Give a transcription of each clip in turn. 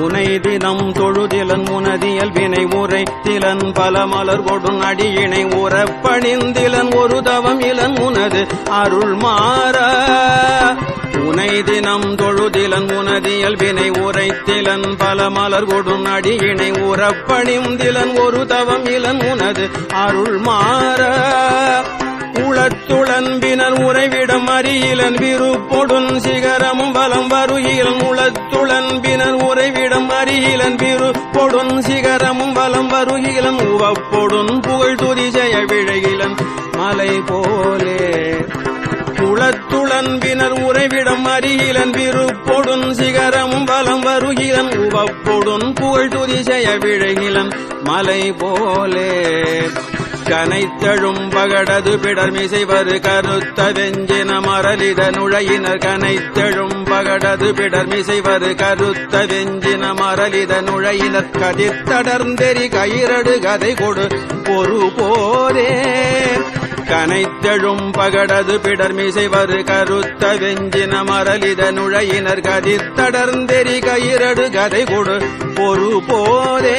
உனை தினம் தொழுதிலன் உனதியல் வினை உரை திலன் பல மலர் கொடும் அடியினை உறப்பணிந்திலன் ஒரு தவம் இளன் உனது அருள் மாற. உனை தினம் தொழுதிலன் உனதியல் வினை உரைத்திலன் பல மலர் கொடும் அடியினை உறப்பணிந்திலன் ஒரு தவம் இளன் உனது அருள் மாற. உளத்துளன்பினர் உறைவிடம் அறியிலன் விருப்பொடுன் சிகரமும் வலம் வருகிலன் உளத்துளன்பினர் உறைவிடம் அறியிலன் விருப்பொடுன் சிகரமும் வலம் வருகிலன் உவப்பொடுன் புகழ் துதிசெய விழகிலன் மலை போலே. குளத்துளன்பினர் உறைவிடம் அருகிலன் விருப்பொடுன் சிகரமும் வலம் வருகிலன் உவப்பொடுன் புகழ் துதி செய்ய விழகிலன் மலை போலே. கனைத்தழும் பகடது பிடர்மிசைவரு கருத்த வெஞ்சின மரலித நுழையினர். கனைத்தழும் பகடது பிடர்மிசைவரு கருத்த வெஞ்சின மரலித நுழையினர். கதிர்த்தடர்ந்தெறி கயிரடு கதை கொடு பொறு போரே கனைத்தெழும் பகடது பிடர்மிசைவரு கருத்த வெஞ்சின மரலித நுழையினர். கதிர்த்தடர்ந்தெறி கயிரடு கதை கொடு பொறு போரே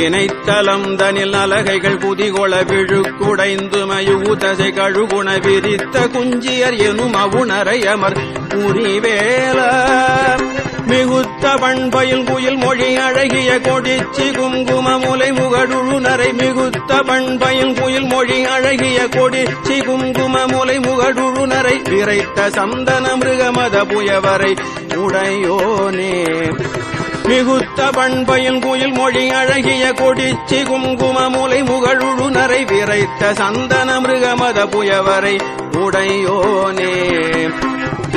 வினைத்தலம் தனில் அலகைகள் புதிகொள விழுக்குடைந்து குடைந்துமயுதசை கழுகுண விரித்த குஞ்சியர் எனும் அவுணரையமர் புரிவேல. மிகுத்த பண்பயில் குயில் மொழி அழகிய கொடிச்சி குங்கும முலை முகடுழுநரை. மிகுத்த பண்பயில் குயில் மொழி அழகிய கொடிச்சி குங்கும முலை முகடுழுநரை. விரைத்த சந்தன மிருகமத புயவரை உடையோனே. மிகுத்த பண்பையில் குயில் மொழி அழகிய கொடிச்சி குங்கும மூலை முகழுழு நரை விரைத்த சந்தன மிருகமத புயவரை உடையோனே.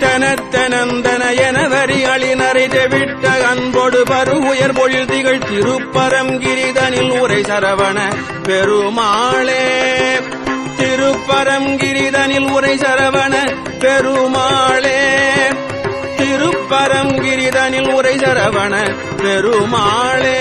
தனத்தனந்தன என செவிட்ட அழினரை தெவிட்ட அன்போடு பருகுயர் பொழில் திகழ் திருப்பரங்கிரிதனில் உரை சரவண பெருமாளே. திருப்பரங்கிரிதனில் உரை சரவண பெருமாளே. திருப்பரங்கிரிதனில் உரை சரவண பெருமாளே.